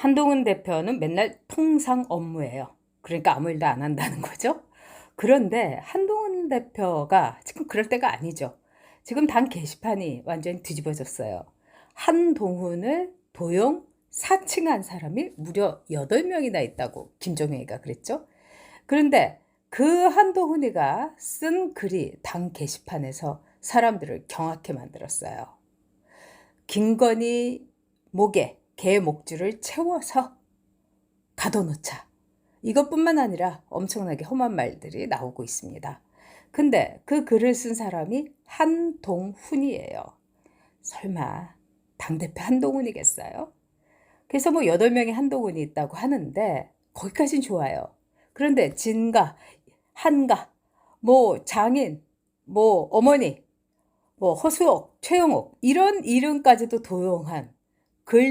한동훈 대표는 맨날 통상 업무예요. 그러니까 아무 일도 안 한다는 거죠. 그런데 한동훈 대표가 지금 그럴 때가 아니죠. 지금 당 게시판이 완전히 뒤집어졌어요. 한동훈을 도용 사칭한 사람이 무려 8명이나 있다고 김종혜가 그랬죠. 그런데 그 한동훈이가 쓴 글이 당 게시판에서 사람들을 경악해 만들었어요. 김건희 목에 개 목줄을 채워서 가둬놓자. 이것뿐만 아니라 엄청나게 험한 말들이 나오고 있습니다. 근데 그 글을 쓴 사람이 한동훈이에요. 설마 당대표 한동훈이겠어요? 그래서 뭐 8명의 한동훈이 있다고 하는데 거기까진 좋아요. 그런데 진가, 한가, 뭐 장인, 뭐 어머니, 뭐 허수옥, 최영옥 이런 이름까지도 도용한 글